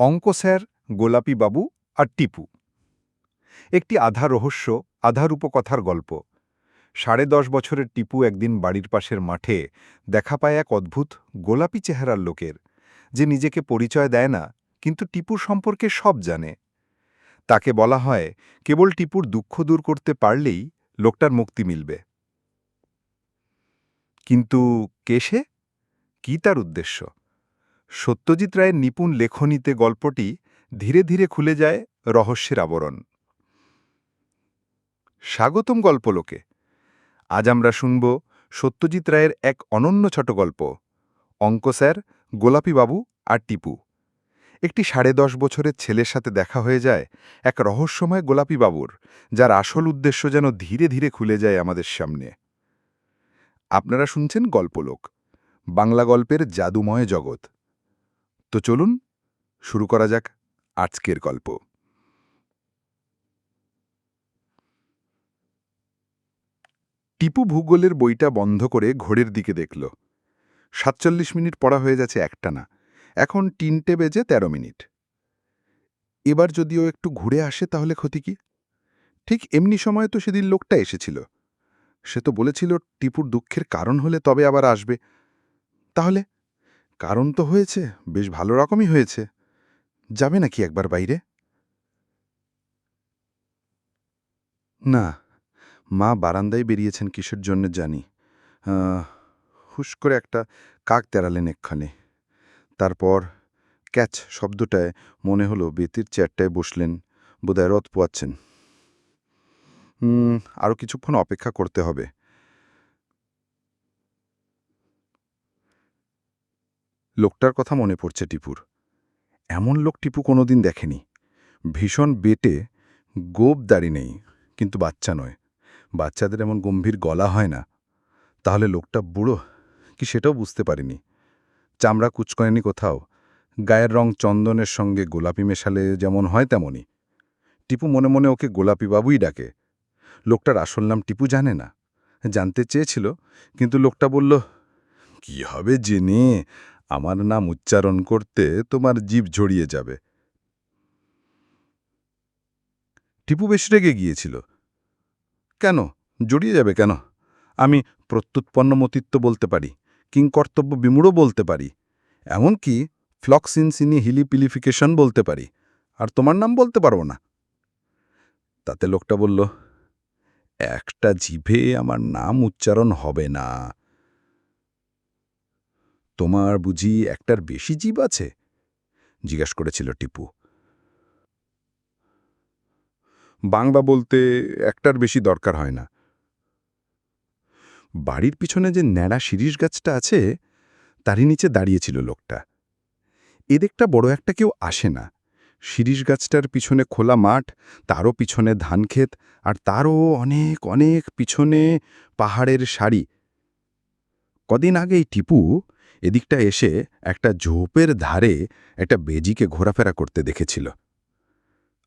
অঙ্ক স্যার গোলাপি বাবু আর টিপু। একটি আধা রহস্য, আধা রূপকথার গল্প। সাড়ে দশ বছরের টিপু একদিন বাড়ির পাশের মাঠে দেখা পায় এক অদ্ভুত, গোলাপি চেহারার লোকের। যে নিজেকে পরিচয় দেয় না, কিন্তু টিপুর সম্পর্কে সব জানে। তাকে বলা হয়, কেবল টিপুর দুঃখ দূর করতে পারলেই লোকটার মুক্তি মিলবে। কিন্তু কে সে? কি তার উদ্দেশ্য? সত্যজিৎ রায়ের নিপুণ লেখনীতে গল্পটি ধীরে ধীরে খুলে যায় রহস্যের আবরণ। স্বাগতম গল্পলোকে। আজ আমরা শুনব সত্যজিৎ রায়ের এক অনন্য ছোট গল্প। অঙ্ক স্যার, গোলাপি বাবু আর টিপু। একটি সাড়ে দশ বছরের ছেলের সাথে দেখা হয়ে যায় এক রহস্যময় গোলাপি বাবুর, যার আসল উদ্দেশ্য যেন ধীরে ধীরে খুলে যায় আমাদের সামনে। আপনারা শুনছেন গল্পলোক, বাংলা গল্পের জাদুময় জগৎ। তো চলুন, শুরু করা যাক আজকের গল্প। টিপু ভূগোলের বইটা বন্ধ করে ঘড়ির দিকে দেখল। সাতচল্লিশ মিনিট পড়া হয়ে যাচ্ছে একটানা। এখন তিনটে বেজে ১৩ মিনিট। এবার যদিও একটু ঘুরে আসে তাহলে ক্ষতি কি? ঠিক এমনি সময় তো সেদিন লোকটা এসেছিল। সে তো বলেছিল, টিপুর দুঃখের কারণ হলে তবে আবার আসবে। তাহলে কারণ তো হয়েছে, বেশ ভালো রকমই হয়েছে। যাবে নাকি একবার বাইরে? না, মা বারান্দায় বেরিয়েছেন কিসের জন্য জানি। হুশ করে একটা কাক তেড়ালেন এক্ষণে তারপর ক্যাচ শব্দটায় মনে হলো বেতির চেয়ারটায় বসলেন, বোধহয় রথ পোয়াচ্ছেন। আরও কিছুক্ষণ অপেক্ষা করতে হবে। লোকটার কথা মনে পড়ছে টিপুর। এমন লোক টিপু কোনোদিন দেখেনি। ভীষণ বেটে, গোপ দাড়ি নেই, কিন্তু বাচ্চা নয়। বাচ্চাদের এমন গম্ভীর গলা হয় না। তাহলে লোকটা বুড়ো? কি সেটাও বুঝতে পারিনি। চামড়া কুচকয়নি কোথাও। গায়ের রং চন্দনের সঙ্গে গোলাপি মেশালে যেমন হয় তেমনই। টিপু মনে মনে ওকে গোলাপি বাবুই ডাকে। লোকটার আসল নাম টিপু জানে না। জানতে চেয়েছিল, কিন্তু লোকটা বলল, কি হবে জেনে? আমার নাম উচ্চারণ করতে তোমার জীব ঝরিয়ে যাবে। টিপু বেশ রেগে গিয়েছিল। কেন? জড়িয়ে যাবে কেন? আমি প্রত্যুৎপন্নমতিত্ব বলতে পারি কিংকর্তব্য বিমূঢ় বলতে পারি, এমনকি ফ্লক্সিনসিনি হিলিপিলিফিকেশন বলতে পারি, আর তোমার নাম বলতে পারব না। তাতে লোকটা বলল, একটা জিভে আমার নাম উচ্চারণ হবে না। তোমার বুঝি একটার বেশি জীব আছে? জিজ্ঞাসা করেছিল টিপু। বাংলা বলতে একটার বেশি দরকার হয় না। বাড়ির পিছনে যে ন্যাড়া শিরিষ গাছটা আছে, তারই নিচে দাঁড়িয়েছিল লোকটা। এদিকটা বড় একটা কেউ আসে না। শিরিষ গাছটার পিছনে খোলা মাঠ, তারও পিছনে ধানক্ষেত আর তারও অনেক অনেক পিছনে পাহাড়ের সারি। কদিন আগেই টিপু এদিকটা এসে একটা ঝোপের ধারে একটা বেজিকে ঘোরাফেরা করতে দেখেছিল।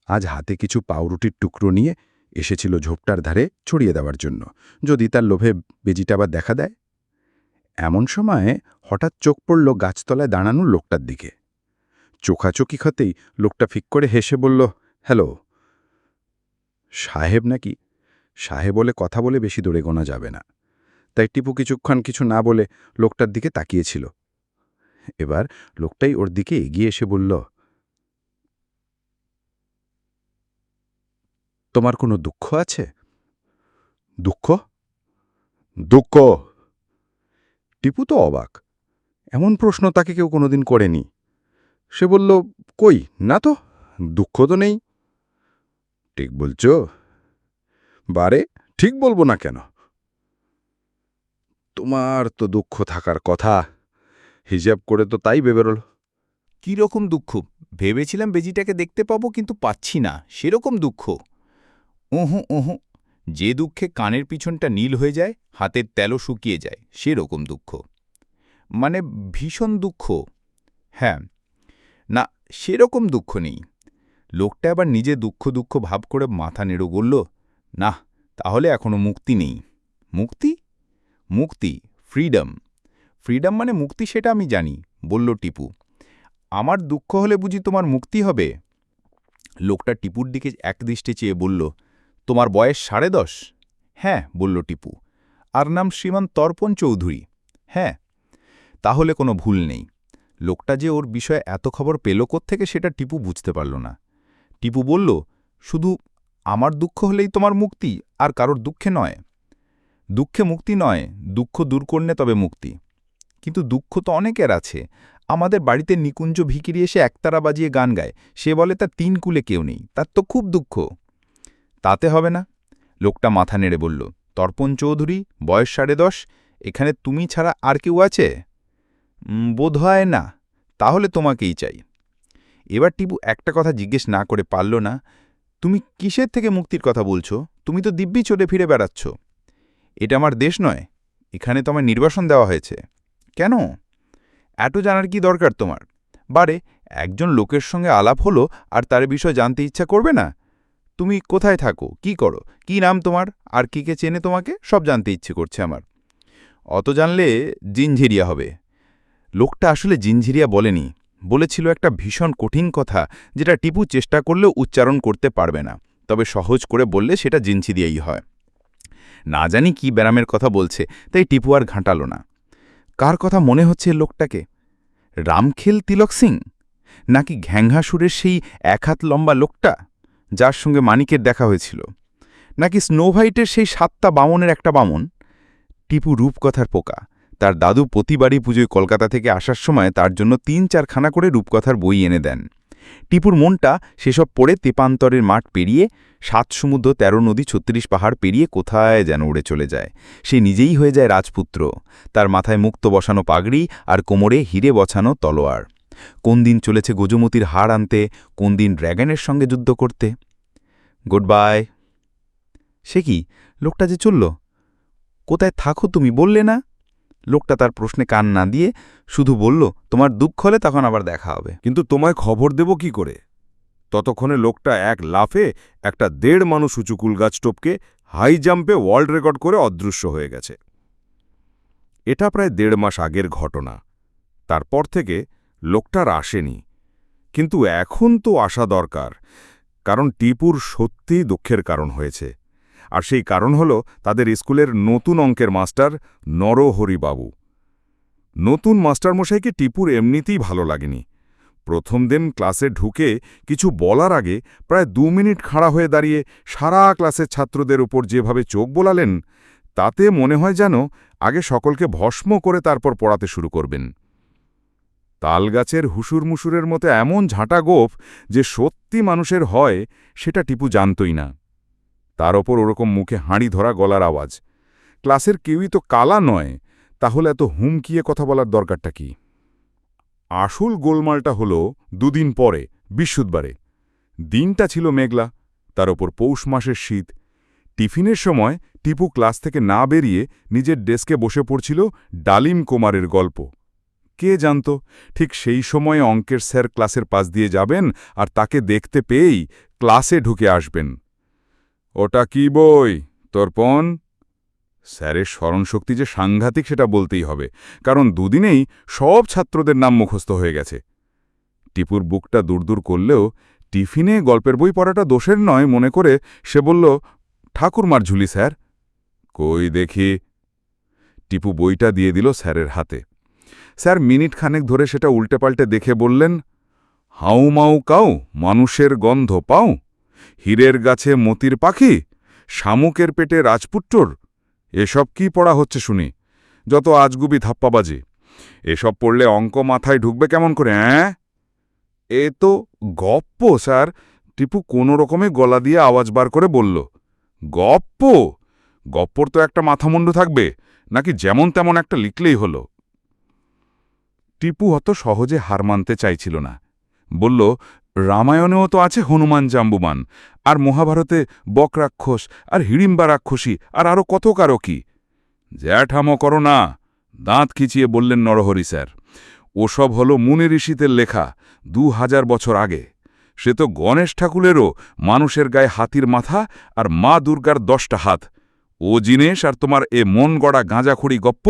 আজ হাতে কিছু পাউরুটির টুকরো নিয়ে এসেছিল ঝোপটার ধারে ছড়িয়ে দেওয়ার জন্য। যদি তার লোভে বেজিটা আবার দেখা দেয়? এমন সময়ে হঠাৎ চোখ পড়ল গাছতলায় দাঁড়ানো লোকটার দিকে। চোখাচোখি খাতেই লোকটা ফিক করে হেসে বলল, হ্যালো, সাহেব নাকি? সাহেব বলে কথা বলে বেশি দূরে গোনা যাবে না। তাই টিপু কিছুক্ষণ কিছু না বলে লোকটার দিকে তাকিয়েছিল। এবার লোকটাই ওর দিকে এগিয়ে এসে বলল, তোমার কোনো দুঃখ আছে? দুঃখ? দুঃখ? টিপু তো অবাক। এমন প্রশ্ন তাকে কেউ কোনোদিন করেনি। সে বলল, কই, না তো, দুঃখ তো নেই। ঠিক বলছ? বারে, ঠিক বলব না কেন? তোমার তো দুঃখ থাকার কথা। হিসাব করে তো তাই বেবেরল রকম দুঃখ? ভেবেছিলাম বেজিটাকে দেখতে পাবো কিন্তু পাচ্ছি না। সেরকম দুঃখ। ওহু ওহু। যে দুঃখে কানের পিছনটা নীল হয়ে যায়, হাতের তেলও শুকিয়ে যায়, সেরকম দুঃখ। মানে ভীষণ দুঃখ। হ্যাঁ। না, সেরকম দুঃখ নেই। লোকটা আবার নিজে দুঃখ দুঃখ ভাব করে মাথা নেড়ো গড়ল না তাহলে এখনও মুক্তি নেই। মুক্তি? মুক্তি, ফ্রিডম। ফ্রিডম মানে মুক্তি সেটা আমি জানি, বলল টিপু। আমার দুঃখ হলে বুঝি তোমার মুক্তি হবে? লোকটা টিপুর দিকে একদৃষ্টে চেয়ে বলল, তোমার বয়স সাড়ে দশ? হ্যাঁ বলল টিপু। আর নাম শ্রীমান তর্পণ চৌধুরী। হ্যাঁ। তাহলে কোনো ভুল নেই। লোকটা যে ওর বিষয়ে এত খবর পেল থেকে সেটা টিপু বুঝতে পারল না। টিপু বলল, শুধু আমার দুঃখ হলেই তোমার মুক্তি, আর কারোর দুঃখে নয়। দুঃখে মুক্তি নয় দুঃখ দূর করলে তবে মুক্তি। কিন্তু দুঃখ তো অনেকের আছে। আমাদের বাড়িতে নিকুঞ্জ ভিকিরি এসে একতারা বাজিয়ে গান গায়। সে বলে তার তিন কুলে কেউ নেই। তার তো খুব দুঃখ। তাতে হবে না। লোকটা মাথা নেড়ে বলল তর্পণ চৌধুরী বয়স সাড়ে দশ। এখানে তুমি ছাড়া আর কেউ আছে? "উম, বোধ হয় না। তাহলে তোমাকেই চাই। এবার টিপু একটা কথা জিজ্ঞেস না করে পারল না তুমি কিসের থেকে মুক্তির কথা বলছো? তুমি তো দিব্যি চলে ফিরে বেড়াচ্ছ। এটা আমার দেশ নয়, এখানে তো আমার নির্বাসন দেওয়া হয়েছে। কেন? এত জানার কি দরকার তোমার? বারে, একজন লোকের সঙ্গে আলাপ হলো আর তার বিষয় জানতে ইচ্ছা করবে না? তুমি কোথায় থাকো? কি করো? কি নাম তোমার? আর কি কে চেনে তোমাকে? সব জানতে ইচ্ছে করছে আমার। অত জানলে জিনঝিরিয়া হবে। লোকটা আসলে জিনঝিরিয়া বলেনি। বলেছিল একটা ভীষণ কঠিন কথা, যেটা টিপু চেষ্টা করলেও উচ্চারণ করতে পারবে না। তবে সহজ করে বললে সেটা জিনছি দিয়েই হয়। না জানি কি ব্যারামের কথা বলছে, তাই টিপু আর ঘাঁটাল না। কার কথা মনে হচ্ছে লোকটাকে? রামখেল তিলক সিং? নাকি ঘ্যাংহাসুরের সেই এক হাত লম্বা লোকটা, যার সঙ্গে মানিকের দেখা হয়েছিল? নাকি স্নো হোয়াইটের সেই সাতটা বামনের একটা বামন? টিপু রূপকথার পোকা, তার দাদু প্রতিবারই পুজোয় কলকাতা থেকে আসার সময় তার জন্য তিন চারখানা করে রূপকথার বই এনে দেন। টিপুর মনটা সেসব পড়ে তেপান্তরের মাঠ পেরিয়ে সাত সমুদ্র, তেরো নদী, ছত্রিশ পাহাড় পেরিয়ে কোথায় যেন উড়ে চলে যায়। সে নিজেই হয়ে যায় রাজপুত্র। তার মাথায় মুক্ত বসানো পাগড়ি আর কোমরে হিরে বছানো তলোয়ার। কোন দিন চলেছে গজমতির হাড় আনতে, কোন দিন ড্র্যাগনের সঙ্গে যুদ্ধ করতে? Good bye. সে কি, লোকটা যে চলল? কোথায় থাকো তুমি বললে না? লোকটা তার প্রশ্নে কান না দিয়ে শুধু বলল, তোমার দুঃখ হলে তখন আবার দেখা হবে। কিন্তু তোমায় খবর দেব কি করে? ততক্ষণে লোকটা এক লাফে একটা দেড় মানুষ উঁচু কুল গাছ টপকে হাই জাম্পে ওয়ার্ল্ড রেকর্ড করে অদৃশ্য হয়ে গেছে। এটা প্রায় দেড় মাস আগের ঘটনা। তারপর থেকে লোকটার আসেনি। কিন্তু এখন তো আসা দরকার, কারণ টিপুর সত্যি দুঃখের কারণ হয়েছে। আর সেই কারণ হল তাদের স্কুলের নতুন অঙ্কের মাস্টার নরহরিবাবু। নতুন মাস্টারমশাইকে টিপুর এমনিতেই ভালো লাগেনি। প্রথম দিন ক্লাসে ঢুকে কিছু বলার আগে প্রায় দু মিনিট খাড়া হয়ে দাঁড়িয়ে সারা ক্লাসের ছাত্রদের উপর যেভাবে চোখ বোলালেন, তাতে মনে হয় যেন আগে সকলকে ভস্ম করে তারপর পড়াতে শুরু করবেন। তালগাছের হুসুরমুসুরের মতো এমন ঝাঁটা গোপ যে সত্যি মানুষের হয়, সেটা টিপু জানতই না। তার ওপর ওরকম মুখে হাঁড়ি ধরা গলার আওয়াজ। ক্লাসের কেউই তো কালা নয়, তাহলে এত হুমকিয়ে কথা বলার দরকারটা কি? আসল গোলমালটা হল দুদিন পরে, বিশুদ্ধবারে। দিনটা ছিল মেঘলা, তার ওপর পৌষ মাসের শীত। টিফিনের সময় টিপু ক্লাস থেকে না বেরিয়ে নিজের ডেস্কে বসে পড়ছিল ডালিম কুমারের গল্প। কে জানত, ঠিক সেই সময়ে অঙ্কের স্যার ক্লাসের পাশ দিয়ে যাবেন আর তাকে দেখতে পেয়েই ক্লাসে ঢুকে আসবেন। ওটা কি বই? তর্পণ স্যারের স্মরণশক্তি যে সাংঘাতিক সেটা বলতেই হবে, কারণ দুদিনেই সব ছাত্রদের নাম মুখস্থ হয়ে গেছে। টিপুর বুকটা দূর করলেও টিফিনে গল্পের বই পড়াটা দোষের নয় মনে করে সে বলল ঠাকুরমার ঝুলি, স্যার। কই দেখি? টিপু বইটা দিয়ে দিল স্যারের হাতে। স্যার মিনিট খানেক ধরে সেটা উল্টে পাল্টে দেখে বললেন হাউ মাউ কাউ, মানুষের গন্ধ পাও? হীরের গাছে মতির পাখি, শামুকের পেটে রাজপুত্রর? এসব কি পড়া হচ্ছে শুনি। যত আজগুবি ধাপ্পাবাজি। এসব পড়লে অঙ্ক মাথায় ঢুকবে কেমন করে হ্যাঁ এ তো গপ্প, স্যার। টিপু কোনো রকমে গলা দিয়ে আওয়াজ বার করে বলল, গপ্প? গপ্পর তো একটা মাথামুন্ডু থাকবে, নাকি যেমন তেমন একটা লিখলেই হলো? টিপু অত সহজে হার মানতে চাইছিল না। বলল রামায়ণেও তো আছে হনুমান জাম্বুমান, আর মহাভারতে বক রাক্ষস আর হিড়িম্বা রাক্ষসী আর আরও কত কারও কি? জ্যাঠামো করো না, দাঁত খিচিয়ে বললেন নরহরি স্যার, ওসব হল মুনি ঋষিদের লেখা দু হাজার বছর আগে। সে তো গণেশ ঠাকুরেরও মানুষের গায়ে হাতির মাথা আর মা দুর্গার দশটা হাত। ও জিনিস আর তোমার এ মন গড়া গাঁজাখড়ি গপ্প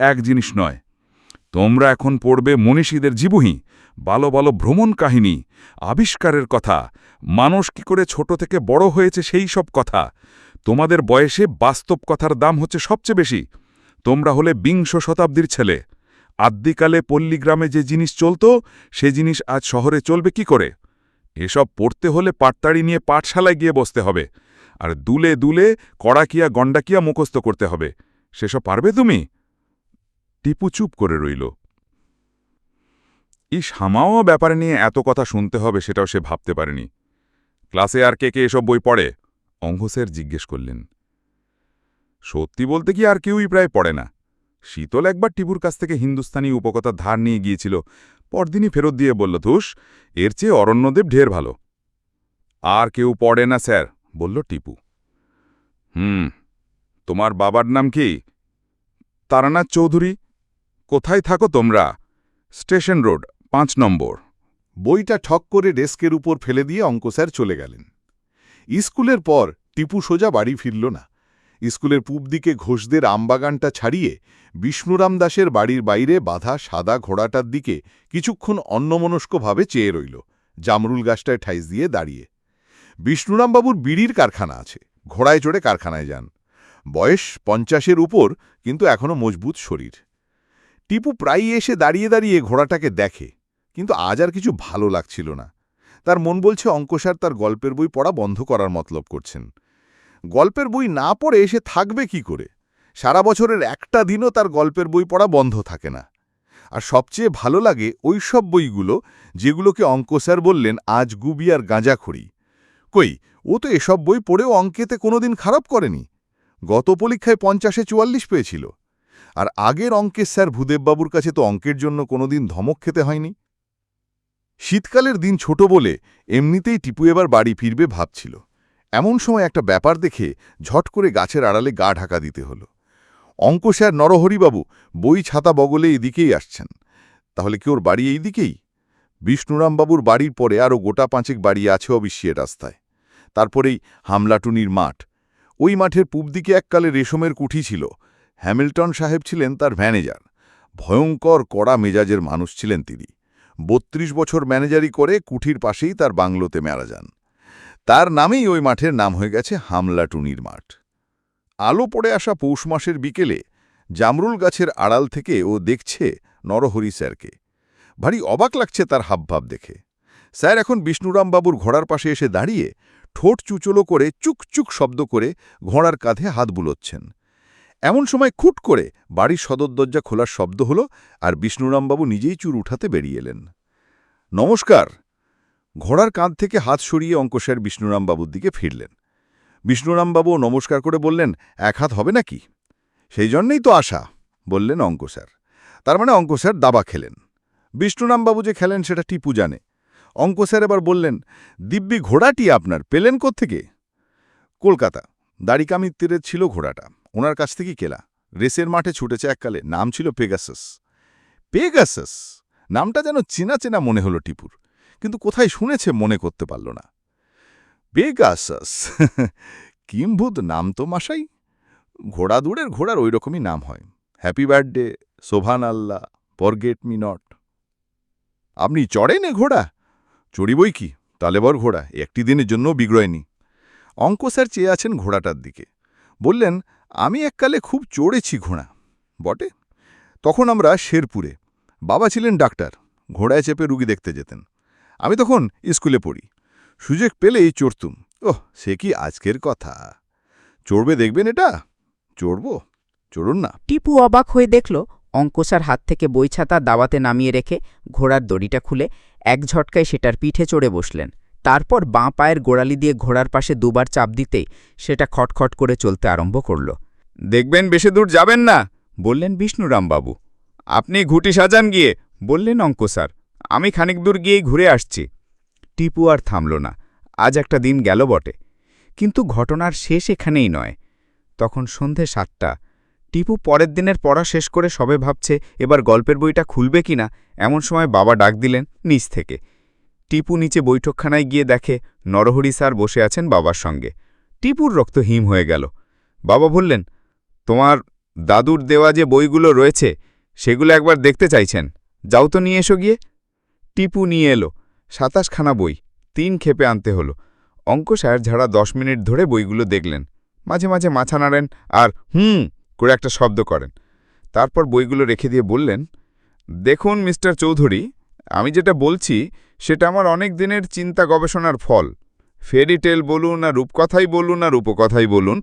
এক জিনিস নয়। তোমরা এখন পড়বে মনীষীদের জীবনী ভালো ভালো ভ্রমণ কাহিনী, আবিষ্কারের কথা। মানুষ কি করে ছোট থেকে বড় হয়েছে সেই সব কথা? তোমাদের বয়সে বাস্তব কথার দাম হচ্ছে সবচেয়ে বেশি। তোমরা হলে বিংশ শতাব্দীর ছেলে। আদ্যিকালে পল্লীগ্রামে যে জিনিস চলত, সে জিনিস আজ শহরে চলবে কি করে? এসব পড়তে হলে পাটতাড়ি নিয়ে পাঠশালায় গিয়ে বসতে হবে। আর দুলে দুলে কড়াকিয়া গণ্ডাকিয়া মুখস্থ করতে হবে। সেসব পারবে তুমি? টিপু চুপ করে রইল। ইস, হামাও ব্যাপারে নিয়ে এত কথা শুনতে হবে সেটাও সে ভাবতে পারেনি। ক্লাসে আর কে কে এসব বই পড়ে? অঙ্গ স্যার জিজ্ঞেস করলেন। সত্যি বলতে কি আর কেউই প্রায় পড়ে না। শীতল একবার টিপুর কাছ থেকে হিন্দুস্তানি উপকথা ধার নিয়ে গিয়েছিল। পরদিনই ফেরত দিয়ে বলল, ধুস, এর চেয়ে অরণ্যদেব ঢের ভালো। আর কেউ পড়ে না, স্যার, বলল টিপু। হুম, তোমার বাবার নাম কি? তারানাথ চৌধুরী। কোথায় থাকো তোমরা? স্টেশন রোড পাঁচ নম্বর। বইটা ঠক করে ডেস্কের উপর ফেলে দিয়ে অঙ্ক স্যার চলে গেলেন। স্কুলের পর টিপু সোজা বাড়ি ফিরল না। স্কুলের পূব দিকে ঘোষদের আমবাগানটা ছাড়িয়ে বিষ্ণুরাম দাসের বাড়ির বাইরে বাঁধা সাদা ঘোড়াটার দিকে কিছুক্ষণ অন্যমনস্কভাবে চেয়ে রইল, জামরুল গাছটায় ঠাইস দিয়ে দাঁড়িয়ে। বিষ্ণুরামবাবুর বিড়ির কারখানা আছে, ঘোড়ায় চড়ে কারখানায় যান। বয়স পঞ্চাশের উপর, কিন্তু এখনও মজবুত শরীর। টিপু প্রায়ই এসে দাঁড়িয়ে দাঁড়িয়ে ঘোড়াটাকে দেখে। কিন্তু আজ আর কিছু ভালো লাগছিল না। তার মন বলছে অঙ্কসার তার গল্পের বই পড়া বন্ধ করার মতলব করছেন। গল্পের বই না পড়ে এসে থাকবে কি করে? সারা বছরের একটা দিনও তার গল্পের বই পড়া বন্ধ থাকে না। আর সবচেয়ে ভালো লাগে ওই সব বইগুলো যেগুলোকে অঙ্ক স্যার বললেন, আজ গুবি আর গাঁজাখড়ি কই, ও তো এসব বই পড়েও অঙ্কেতে কোনোদিন খারাপ করেনি? গত পরীক্ষায় পঞ্চাশে চুয়াল্লিশ পেয়েছিল। আর আগের অঙ্কের স্যার ভূদেববাবুর কাছে তো অঙ্কের জন্য কোনোদিন ধমক খেতে হয়নি? শীতকালের দিন ছোট বলে এমনিতেই টিপু এবার বাড়ি ফিরবে ভাবছিল। এমন সময় একটা ব্যাপার দেখে ঝট করে গাছের আড়ালে গা ঢাকা দিতে হলো। অঙ্ক স্যার নরহরিবাবু বই ছাতা বগলে এদিকেই আসছেন। তাহলে কি ওর বাড়ি এই দিকেই বিষ্ণুরামবাবুর বাড়ির পরে আরও গোটা পাঁচেক বাড়ি আছে অবিশ্বের রাস্তায়। তারপরেই হামলাটুনির মাঠ। ওই মাঠের পূব দিকে এককালে রেশমের কুঠি ছিল। হ্যামিল্টন সাহেব ছিলেন তার ম্যানেজার। ভয়ঙ্কর কড়া মেজাজের মানুষ ছিলেন তিনি। বত্রিশ বছর ম্যানেজারি করে কুঠির পাশেই তার বাংলোতে মারা যান। তার নামেই ওই মাঠের নাম হয়ে গেছে হামলাটুনির মাঠ আলো পড়ে আসা পৌষ মাসের বিকেলে জামরুল গাছের আড়াল থেকে ও দেখছে নরহরি স্যারকে। ভারী অবাক লাগছে তার হাবভাব দেখে। স্যার এখন বিষ্ণুরামবাবুর ঘোড়ার পাশে এসে দাঁড়িয়ে ঠোঁট চুচলো করে চুকচুক শব্দ করে ঘোড়ার কাঁধে হাত বুলোচ্ছেন। এমন সময় খুট করে বাড়ির সদর দরজা খোলার শব্দ হল আর বিষ্ণুরামবাবু নিজেই চুর উঠাতে বেরিয়ে এলেন। নমস্কার। ঘোড়ার কাঁধ থেকে হাত সরিয়ে অঙ্কস্যার বিষ্ণুরামবাবুর দিকে ফিরলেন। বিষ্ণুরামবাবু নমস্কার করে বললেন, এক হাত হবে নাকি? সেই জন্যেই তো আশা, বললেন অঙ্ক স্যার তার মানে অঙ্ক স্যার দাবা খেলেন। বিষ্ণুরামবাবু যে খেলেন সেটা টিপু জানে। অঙ্ক স্যার এবার বললেন, দিব্যি ঘোড়াটি আপনার, পেলেন থেকে কলকাতা। দাড়িকামির তীরে ছিল ঘোড়াটা। ওনার কাছ থেকেই কেলা। রেসের মাঠে ছুটেছে এককালে, নাম ছিল পেগাসাস। পেগাসাস! নামটা যেন চেনা চেনা মনে হলো টিপুর, কিন্তু কোথায় শুনেছে মনে করতে পারল না। পেগাসাস! কিম্ভূত নাম তো মাসাই ঘোড়া দূরের ঘোড়ার ওই রকমই নাম হয়। Happy birthday Sobhan Allah পরগেট me not. আপনি চড়েন এ ঘোড়া? চড়িবই কি? তালেবর ঘোড়া, একটি দিনের জন্য বিগ্রয়নি অঙ্ক স্যার চেয়ে আছেন ঘোড়াটার দিকে। বললেন আমি এককালে খুব চড়েছি ঘোড়া, বটে? তখন আমরা শেরপুরে, বাবা ছিলেন ডাক্তার, ঘোড়ায় চেপে রুগী দেখতে যেতেন। আমি তখন স্কুলে পড়ি, সুযোগ পেলেই চড়তুম। ওহ, সে কি আজকের কথা? চড়বে দেখবেন এটা? চড়ব? চড়ুন না। টিপু অবাক হয়ে দেখল, অঙ্কসার হাত থেকে বই ছাতা দাওয়াতে নামিয়ে রেখে ঘোড়ার দড়িটা খুলে এক ঝটকায় সেটার পিঠে চড়ে বসলেন। তারপর বাঁ পায়ের গোড়ালি দিয়ে ঘোড়ার পাশে দুবার চাপ দিতেই সেটা খটখট করে চলতে আরম্ভ করল। দেখবেন বেশি দূর যাবেন না। বললেন বিষ্ণুরামবাবু। আপনি ঘুটি সাজান গিয়ে, বললেন অঙ্ক স্যার, আমি খানিক দূর গিয়েই ঘুরে আসছি। টিপু আর থামল না, আজ একটা দিন গেল বটে। কিন্তু ঘটনার শেষ এখানেই নয়। তখন সন্ধে সাতটা, টিপু পরের দিনের পড়া শেষ করে সবে ভাবছে, এবার গল্পের বইটা খুলবে কিনা এমন সময় বাবা ডাক দিলেন নিচ থেকে। টিপু নিচে বৈঠকখানায় গিয়ে দেখে, নরহরি স্যার বসে আছেন বাবার সঙ্গে। টিপুর রক্ত হিম হয়ে গেল। বাবা বললেন তোমার দাদুর দেওয়া যে বইগুলো রয়েছে, সেগুলো একবার দেখতে চাইছেন। যাও তো নিয়ে এসো গিয়ে। টিপু নিয়ে এলো। সাতাশখানা বই, তিন ক্ষেপে আনতে হলো। অঙ্ক স্যার ঝাড়া দশ মিনিট ধরে বইগুলো দেখলেন, মাঝে মাঝে মাথা নাড়েন আর হুম করে একটা শব্দ করেন। তারপর বইগুলো রেখে দিয়ে বললেন, দেখুন মিস্টার চৌধুরী, আমি যেটা বলছি, সেটা আমার অনেক দিনের চিন্তা গবেষণার ফল। ফেরি টেল বলুন আর রূপকথাই বলুন আর উপকথাই বলুন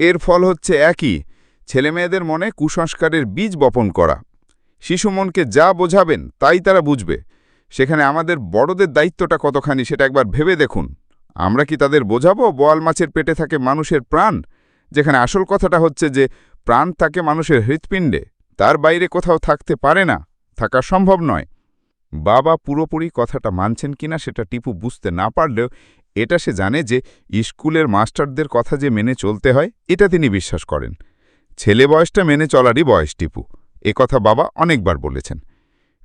এর ফল হচ্ছে একই, ছেলেমেয়েদের মনে কুসংস্কারের বীজ বপন করা। শিশু মনকে যা বোঝাবেন, তাই তারা বুঝবে। সেখানে আমাদের বড়দের দায়িত্বটা কতখানি সেটা একবার ভেবে দেখুন। আমরা কি তাদের বোঝাবো? বোয়াল মাছের পেটে থাকে মানুষের প্রাণ? যেখানে আসল কথাটা হচ্ছে যে, প্রাণ থাকে মানুষের হৃৎপিণ্ডে, তার বাইরে কোথাও থাকতে পারে না, থাকা সম্ভব নয়। বাবা পুরোপুরি কথাটা মানছেন কিনা সেটা টিপু বুঝতে না পারলেও এটা সে জানে যে স্কুলের মাস্টারদের কথা যে মেনে চলতে হয়, এটা তিনি বিশ্বাস করেন। ছেলে বয়সটা মেনে চলারই বয়স, টিপু। কথা বাবা অনেকবার বলেছেন।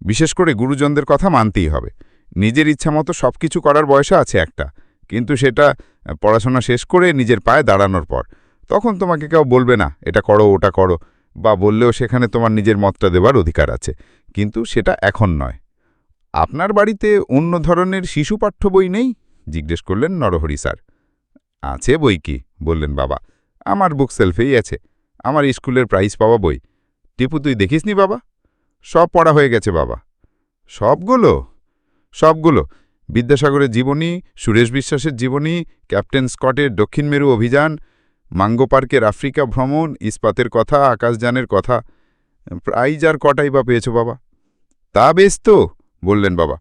বিশেষ করে গুরুজনদের কথা মানতেই হবে। নিজের ইচ্ছামতো সব কিছু করার বয়সে আছে একটা। কিন্তু সেটা পড়াশোনা শেষ করে নিজের পায়ে দাঁড়ানোর পর। তখন তোমাকে কেউ বলবে না, এটা করো, ওটা করো। বা বললেও সেখানে তোমার নিজের মতটা দেবার অধিকার আছে। কিন্তু সেটা এখন নয়। আপনার বাড়িতে অন্য ধরনের শিশু পাঠ্য বই নেই? জিজ্ঞেস করলেন, নরহরি স্যার। আছে বই কি? বললেন, বাবা, আমার বুক সেলফেই আছে। আমার স্কুলের প্রাইজ পাওয়া বই। টিপু, তুই দেখিসনি বাবা? সব পড়া হয়ে গেছে বাবা। সবগুলো? সবগুলো। বিদ্যাসাগরের জীবনী, সুরেশ বিশ্বাসের জীবনী, ক্যাপ্টেন স্কটের দক্ষিণ মেরু অভিযান, মাঙ্গো পার্কের আফ্রিকা ভ্রমণ, ইস্পাতের কথা, আকাশযানের কথা। প্রাইজ আর কটাই বা পেয়েছ বাবা? তা বেশ তো, বললেন বাবা।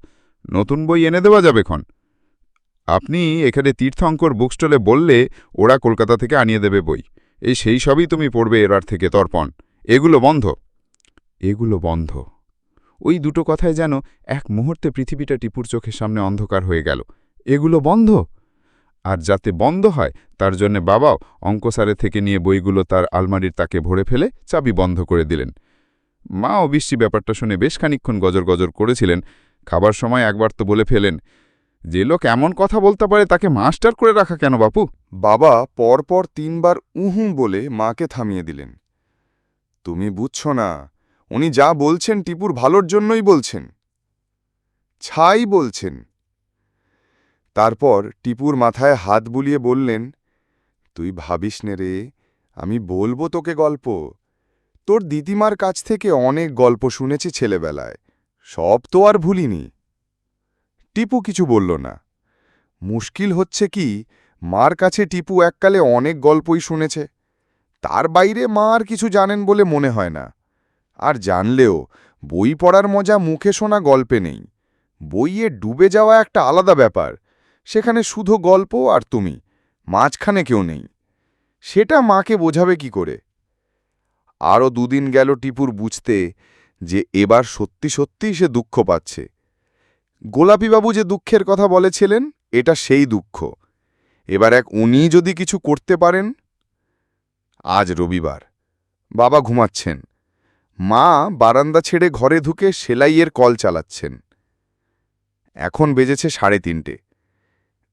নতুন বই এনে দেওয়া যাবে খন? আপনি এখানে তীর্থঙ্কর বুকস্টলে বললে ওরা কলকাতা থেকে আনিয়ে দেবে বই। এই সেই সবই তুমি পড়বে এরার থেকে তর্পণ। এগুলো বন্ধ। এগুলো বন্ধ। ওই দুটো কথায় যেন এক মুহূর্তে পৃথিবীটা টিপুর চোখের সামনে অন্ধকার হয়ে গেল। এগুলো বন্ধ? আর যাতে বন্ধ হয়, তার জন্যে বাবাও অঙ্কসারে থেকে নিয়ে বইগুলো তার আলমারির তাকে ভরে ফেলে চাবি বন্ধ করে দিলেন। মা অবশ্যই ব্যাপারটা শুনে বেশ খানিক্ষণ গজর গজর করেছিলেন। খাবার সময় একবার তো বলে ফেলেন যে লোক এমন কথা বলতে পারে তাকে মাস্টার করে রাখা কেন বাপু? বাবা পরপর তিনবার উহু বলে মাকে থামিয়ে দিলেন। তুমি বুঝছ না, উনি যা বলছেন টিপুর ভালোর জন্যই বলছেন। ছাই বলছেন। তারপর টিপুর মাথায় হাত বুলিয়ে বললেন, তুই ভাবিস নে রে, আমি বলব তোকে গল্প। তোর দিদিমার কাছ থেকে অনেক গল্প শুনেছি ছেলেবেলায়, সব তো আর ভুলিনি। টিপু কিছু বলল না। মুশকিল হচ্ছে কি, মার কাছে টিপু এককালে অনেক গল্পই শুনেছে। তার বাইরে মা আর কিছু জানেন বলে মনে হয় না। আর জানলেও, বই পড়ার মজা মুখে শোনা গল্পে নেই। বইয়ে ডুবে যাওয়া একটা আলাদা ব্যাপার। সেখানে শুধু গল্প আর তুমি, মাঝখানে কেউ নেই। সেটা মাকে বোঝাবে কি করে? আরও দুদিন গেল টিপুর বুঝতে যে এবার সত্যি সত্যিই সে দুঃখ পাচ্ছে। গোলাপিবাবু যে দুঃখের কথা বলেছিলেন, এটা সেই দুঃখ। এবার এক উনি যদি কিছু করতে পারেন, আজ রবিবার। বাবা ঘুমাচ্ছেন। মা বারান্দা ছেড়ে ঘরে ঢুকে সেলাইয়ের কল চালাচ্ছেন। এখন বেজেছে সাড়ে তিনটে।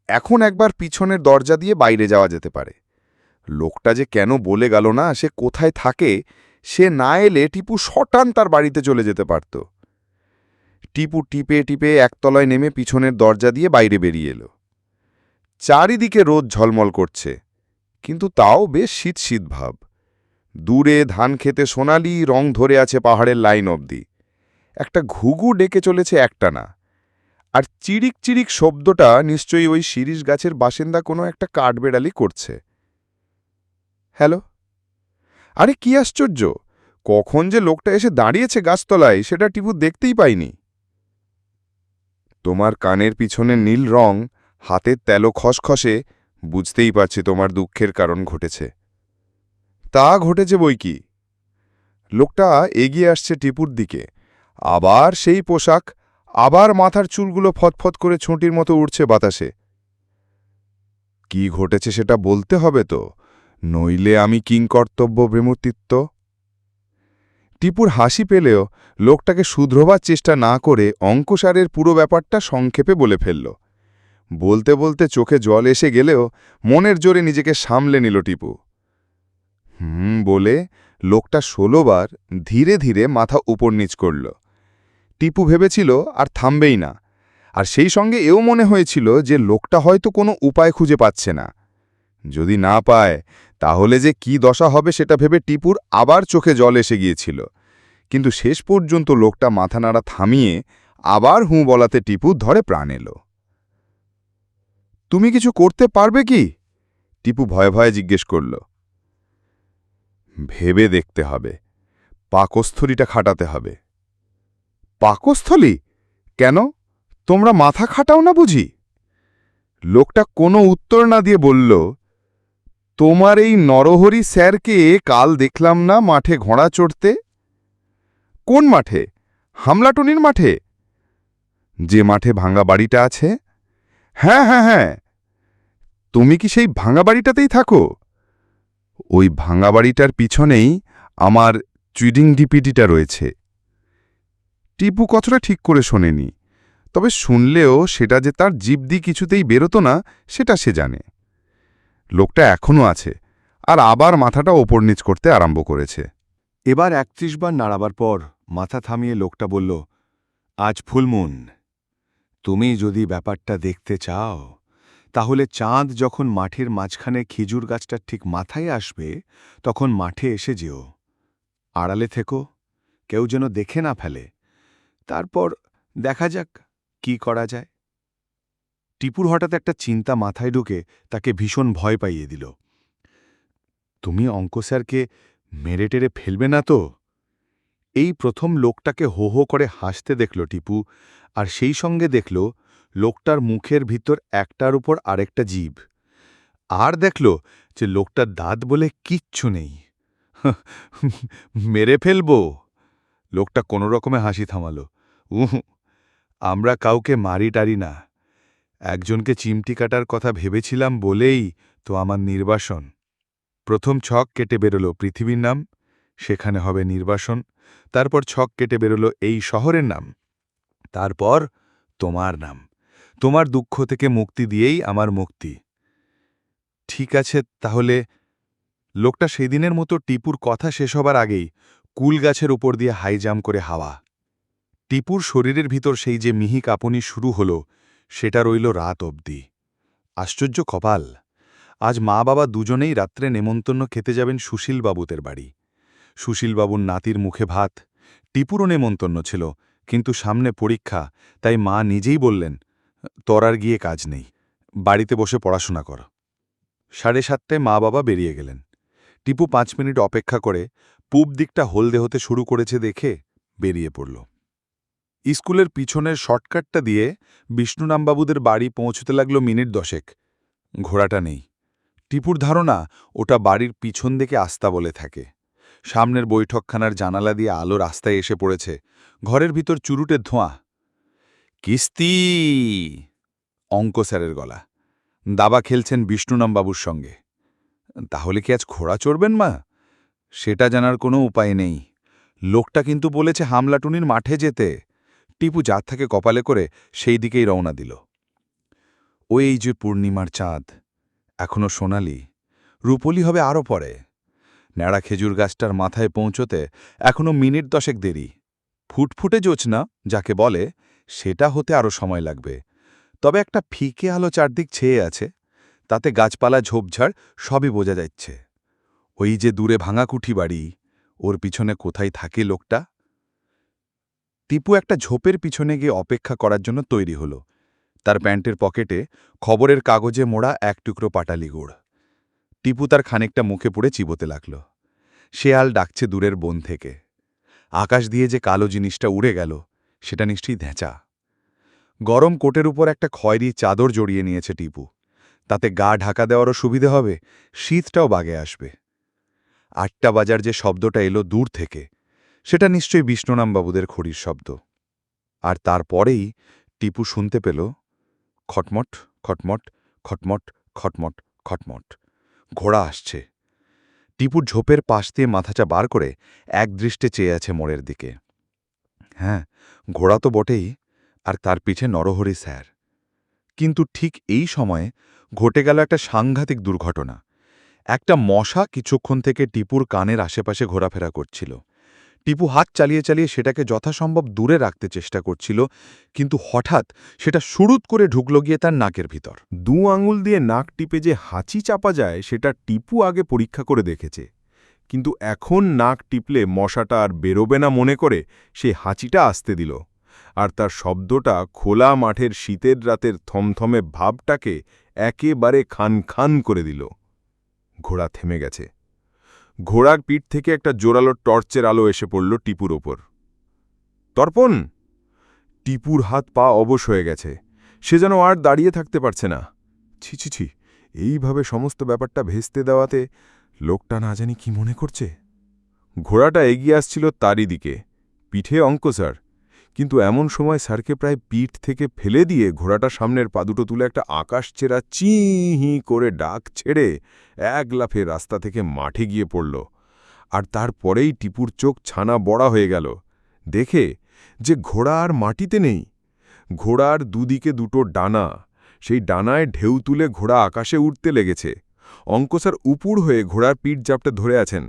এখন একবার পিছনের দরজা দিয়ে বাইরে যাওয়া যেতে পারে। লোকটা যে কেন বলে গেল না, সে কোথায় থাকে, সে না এলে টিপু শটান তার বাড়িতে চলে যেতে পারত। টিপু টিপে টিপে একতলায় নেমে পিছনের দরজা দিয়ে বাইরে বেরিয়ে এলো। চারিদিকে রোদ ঝলমল করছে, কিন্তু তাও বেশ শীত শীত ভাব। দূরে ধান খেতে সোনালি রং ধরে আছে পাহাড়ের লাইন অবধি। একটা ঘুঘু ডেকে চলেছে একটানা। আর চিরিক চিরিক শব্দটা নিশ্চয়ই ওই শিরিষ গাছের বাসিন্দা কোনো একটা কাঠবেড়ালি করছে। হ্যালো? আরে কি আশ্চর্য! কখন যে লোকটা এসে দাঁড়িয়েছে গাছতলায়, সেটা টিপু দেখতেই পাইনি। তোমার কানের পিছনে নীল রং হাতের তেলো খসখসে বুঝতেই পারছি তোমার দুঃখের কারণ ঘটেছে। তা ঘটেছে বই কি? লোকটা এগিয়ে আসছে টিপুর দিকে। আবার সেই পোশাক, আবার মাথার চুলগুলো ফতফত করে ছুঁটির মতো উড়ছে বাতাসে। কি ঘটেছে সেটা বলতে হবে তো? নইলে আমি কিংকর্তব্য বিমূর্তিত্ব টিপুর হাসি পেলেও লোকটাকে শুধরোবার চেষ্টা না করে অঙ্কসারের পুরো ব্যাপারটা সংক্ষেপে বলে ফেলল। বলতে বলতে চোখে জল এসে গেলেও মনের জোরে নিজেকে সামলে নিল টিপু। হুম, বলে লোকটা ষোলোবার ধীরে ধীরে মাথা উপর নিচ করল। টিপু ভেবেছিল আর থামবেই না। আর সেই সঙ্গে এও মনে হয়েছিল যে লোকটা হয়তো কোনো উপায় খুঁজে পাচ্ছে না। যদি না পায় তাহলে যে কি দশা হবে সেটা ভেবে টিপুর আবার চোখে জল এসে গিয়েছিল। কিন্তু শেষ পর্যন্ত লোকটা মাথা নাড়া থামিয়ে আবার হুঁ বলাতে টিপু ধরে প্রাণ এলো। তুমি কিছু করতে পারবে কি? টিপু ভয়ে ভয়ে জিজ্ঞেস করল। ভেবে দেখতে হবে। পাকস্থলীটা খাটাতে হবে। পাকস্থলী? কেন? তোমরা মাথা খাটাও না বুঝি? লোকটা কোনো উত্তর না দিয়ে বলল তোমার এই নরহরি স্যারকে কাল দেখলাম না মাঠে ঘোড়া চড়তে? কোন মাঠে? হামলাটনির মাঠে? যে মাঠে ভাঙা বাড়িটা আছে? হ্যাঁ হ্যাঁ হ্যাঁ। তুমি কি সেই ভাঙা বাড়িটাতেই থাকো? ওই ভাঙা বাড়িটার পিছনেই আমার চুইডিং ডিপিডিটা রয়েছে। টিপু কথাটা ঠিক করে শোনেনি, তবে শুনলেও সেটা যে তার জীব দিয়ে কিছুতেই বেরোতো না, সেটা সে জানে। লোকটা এখনও আছে আর আবার মাথাটা ওপর নিচ করতে আরম্ভ করেছে। এবার একত্রিশ বার নাড়াবার পর মাথা থামিয়ে লোকটা বলল, আজ ফুলমুন, তুমি যদি ব্যাপারটা দেখতে চাও, তাহলে চাঁদ যখন মাঠের মাঝখানে খেজুর গাছটার ঠিক মাথায় আসবে, তখন মাঠে এসে যেও। আড়ালে থেকো, কেউ যেন দেখে না ফেলে। তারপর দেখা যাক কি করা যায়। টিপুর হঠাৎ একটা চিন্তা মাথায় ঢুকে তাকে ভীষণ ভয় পাইয়ে দিল। তুমি অঙ্ক স্যারকে মেরে টেরে ফেলবে না তো? এই প্রথম লোকটাকে হো হো করে হাসতে দেখল টিপু, আর সেই সঙ্গে দেখল লোকটার মুখের ভিতর একটার উপর আরেকটা জীব। আর দেখল যে লোকটার দাঁত বলে কিচ্ছু নেই। মেরে ফেলব? লোকটা কোনো রকমে হাসি থামালো। উহ, আমরা কাউকে মারি টারি না। একজনকে চিমটি কাটার কথা ভেবেছিলাম বলেই তো আমার নির্বাসন। প্রথম ছক কেটে বেরোল পৃথিবীর নাম, সেখানে হবে নির্বাসন। তারপর ছক কেটে বেরোল এই শহরের নাম। তারপর তোমার নাম। তোমার দুঃখ থেকে মুক্তি দিয়েই আমার মুক্তি। ঠিক আছে, তাহলে লোকটা সেদিনের মতো টিপুর কথা শেষ হবার আগেই কুল গাছের উপর দিয়ে হাই জাম্প করে হাওয়া। টিপুর শরীরের ভিতর সেই যে মিহি কাঁপুনি শুরু হল সেটা রইল রাত অবধি। আশ্চর্য কপাল! আজ মা বাবা দুজনেই রাত্রে নেমন্তন্ন খেতে যাবেন সুশীলবাবুদের বাড়ি। সুশীলবাবুর নাতির মুখে ভাত, টিপুরও নেমন্তন্ন ছিল, কিন্তু সামনে পরীক্ষা, তাই মা নিজেই বললেন তরার গিয়ে কাজ নেই, বাড়িতে বসে পড়াশোনা কর। সাড়ে সাতটায় মা বাবা বেরিয়ে গেলেন। টিপু পাঁচ মিনিট অপেক্ষা করে পূব দিকটা হলদে হতে শুরু করেছে দেখে বেরিয়ে পড়ল। স্কুলের পিছনের শর্টকাটটা দিয়ে বিষ্ণুরামবাবুদের বাড়ি পৌঁছতে লাগল মিনিট দশেক। ঘোড়াটা নেই। টিপুর ধারণা, ওটা বাড়ির পিছন দিকে আস্তা বলে থাকে। সামনের বৈঠকখানার জানালা দিয়ে আলো রাস্তায় এসে পড়েছে। ঘরের ভিতর চুরুটের ধোঁয়া। কিস্তি! অঙ্ক স্যারের গলা। দাবা খেলছেন বিষ্ণুনামবাবুর সঙ্গে। তাহলে কি আজ ঘোড়া চড়বেন, মা? সেটা জানার কোনো উপায় নেই। লোকটা কিন্তু বলেছে হামলাটুনির মাঠে যেতে। টিপু যার থাকে কপালে করে সেই দিকেই রওনা দিল। ওই যে পূর্ণিমার চাঁদ, এখনও সোনালি, রূপলি হবে আরও পরে। ন্যাড়া খেজুর গাছটার মাথায় পৌঁছতে এখনও মিনিট দশেক দেরি। ফুটফুটে জোছনা, যাকে বলে, সেটা হতে আরও সময় লাগবে। তবে একটা ফিকে আলো চারদিক ছেয়ে আছে, তাতে গাছপালা ঝোপঝাড় সবই বোঝা যাচ্ছে। ওই যে দূরে ভাঙা কুঠি বাড়ি ওর পিছনে কোথায় থাকে লোকটা? টিপু একটা ঝোপের পিছনে গিয়ে অপেক্ষা করার জন্য তৈরি হল। তার প্যান্টের পকেটে খবরের কাগজে মোড়া এক টুকরো পাটালি গুড়। টিপু তার খানিকটা মুখে পুড়ে চিবোতে লাগল। শেয়াল ডাকছে দূরের বন থেকে। আকাশ দিয়ে যে কালো জিনিসটা উড়ে গেল, সেটা নিশ্চয়ই ধেঁচা গরম কোটের উপর একটা খয়েরি চাদর জড়িয়ে নিয়েছে টিপু। তাতে গা ঢাকা দেওয়ারও সুবিধে হবে, শীতটাও বাগে আসবে। আটটা বাজার যে শব্দটা এলো দূর থেকে। সেটা নিশ্চয়ই বিষ্ণুনামবাবুদের খড়ির শব্দ। আর তারপরেই টিপু শুনতে পেল, খটমট খটমট খটমট খটমট খটমট। ঘোড়া আসছে। টিপুর ঝোপের পাশ দিয়ে মাথাটা বার করে এক দৃষ্টে চেয়ে আছে মোড়ের দিকে। হ্যাঁ ঘোড়া তো বটেই, আর তার পিছে নরহরি স্যার। কিন্তু ঠিক এই সময়ে ঘটে গেল একটা সাংঘাতিক দুর্ঘটনা। একটা মশা কিছুক্ষণ থেকে টিপুর কানের আশেপাশে ঘোরাফেরা করছিল। টিপু হাত চালিয়ে চালিয়ে সেটাকে যথাসম্ভব দূরে রাখতে চেষ্টা করছিল, কিন্তু হঠাৎ সেটা সুরুত করে ঢুকল গিয়ে তার নাকের ভিতর। দু আঙুল দিয়ে নাক টিপে যে হাঁচি চাপা যায়, সেটা টিপু আগে পরীক্ষা করে দেখেছে। কিন্তু এখন নাক টিপলে মশাটা আর বেরোবে না মনে করে, সে হাঁচিটা আসতে দিল। আর তার শব্দটা খোলা মাঠের শীতের রাতের থমথমে ভাবটাকে একেবারে খান খান করে দিল। ঘোড়া থেমে গেছে। ঘোড়ার পিঠ থেকে একটা জোরালো টর্চের আলো এসে পড়ল টিপুর ওপর। তর্পণ! টিপুর হাত পা অবশ হয়ে গেছে। সে যেন আর দাঁড়িয়ে থাকতে পারছে না। ছি ছি ছি, এইভাবে সমস্ত ব্যাপারটা ভেস্তে দেওয়াতে লোকটা না জানি কি মনে করছে। ঘোড়াটা এগিয়ে আসছিল তারই দিকে। পিঠে অঙ্ক, স্যার। কিন্তু এমন সময় স্যারকে প্রায় পিঠ থেকে ফেলে দিয়ে ঘোড়াটা সামনের পাদুটো তুলে একটা আকাশ চেরা চিহি করে ডাক ছেড়ে এক লাফে রাস্তা থেকে মাঠে গিয়ে পড়ল। আর তারপরেই টিপুর চোখ ছানা বড়া হয়ে গেল। দেখে যে ঘোড়া আর মাটিতে নেই। ঘোড়ার দুদিকে দুটো ডানা। সেই ডানায় ঢেউ তুলে ঘোড়া আকাশে উঠতে লেগেছে। অঙ্কসার উপুড় হয়ে ঘোড়ার পিঠ জাপটা ধরে আছেন।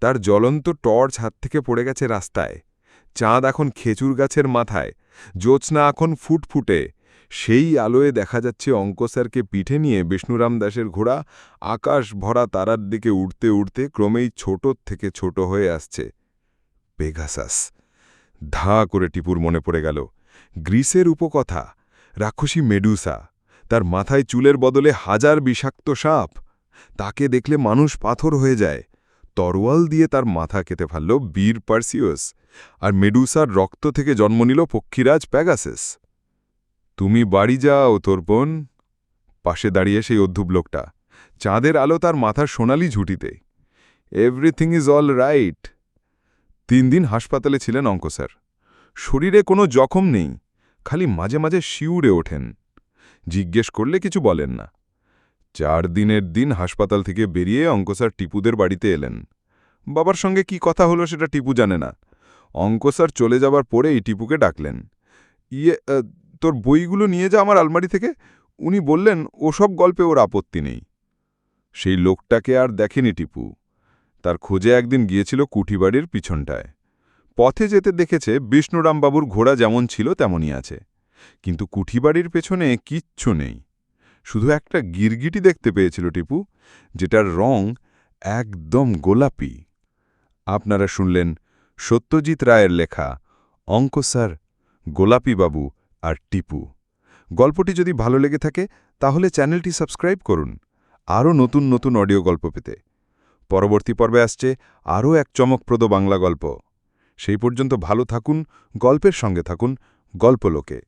তার জ্বলন্ত টর্চ হাত থেকে পড়ে গেছে রাস্তায়। চাঁদ এখন খেজুর গাছের মাথায়, জ্যোৎস্না এখন ফুটফুটে। সেই আলোয় দেখা যাচ্ছে অঙ্কস্যারকে পিঠে নিয়ে বিষ্ণুরাম দাসের ঘোড়া আকাশ ভরা তারার দিকে উড়তে উড়তে ক্রমেই ছোট থেকে ছোট হয়ে আসছে। পেগাসাস, ধা করে টিপুর মনে পড়ে গেল। গ্রিসের উপকথা, রাক্ষসী মেডুসা, তার মাথায় চুলের বদলে হাজার বিষাক্ত সাপ। তাকে দেখলে মানুষ পাথর হয়ে যায়। তরোয়াল দিয়ে তার মাথা কেটে ফেলল বীর পার্সিওস আর মেডুসার রক্ত থেকে জন্ম নিল পক্ষীরাজ প্যাগাসেস। তুমি বাড়ি যাও, তোর বোন। পাশে দাঁড়িয়ে সেই অধ্যুব লোকটা। চাঁদের আলো তার মাথার সোনালি ঝুঁটিতে। এভরিথিং ইজ অল রাইট তিন দিন হাসপাতালে ছিলেন অঙ্ক স্যার। শরীরে কোনো জখম নেই। খালি মাঝে মাঝে শিউরে ওঠেন। জিজ্ঞেস করলে কিছু বলেন না। চার দিনের দিন হাসপাতাল থেকে বেরিয়ে অঙ্কস্যার টিপুদের বাড়িতে এলেন। বাবার সঙ্গে কি কথা হলো সেটা টিপু জানে না। অঙ্কস্যার চলে যাবার পরেই টিপুকে ডাকলেন। ইয়ে তোর বইগুলো নিয়ে যা আমার আলমারি থেকে। উনি বললেন, ওসব গল্পে ওর আপত্তি নেই। সেই লোকটাকে আর দেখেনি টিপু। তার খোঁজে একদিন গিয়েছিল কুঠিবাড়ির পিছনটায়। পথে যেতে দেখেছে বিষ্ণুরামবাবুর ঘোড়া যেমন ছিল তেমনই আছে। কিন্তু কুঠিবাড়ির পেছনে কিচ্ছু নেই। শুধু একটা গিরগিটি দেখতে পেয়েছিল টিপু, যেটার রং একদম গোলাপি। আপনারা শুনলেন সত্যজিৎ রায়ের লেখা অঙ্ক স্যার গোলাপিবাবু আর টিপু। গল্পটি যদি ভালো লেগে থাকে, তাহলে চ্যানেলটি সাবস্ক্রাইব করুন। আরও নতুন নতুন অডিও গল্প পেতে। পরবর্তী পর্বে আসছে আরও এক চমকপ্রদ বাংলা গল্প। সেই পর্যন্ত ভালো থাকুন, গল্পের সঙ্গে থাকুন, গল্পলোকে।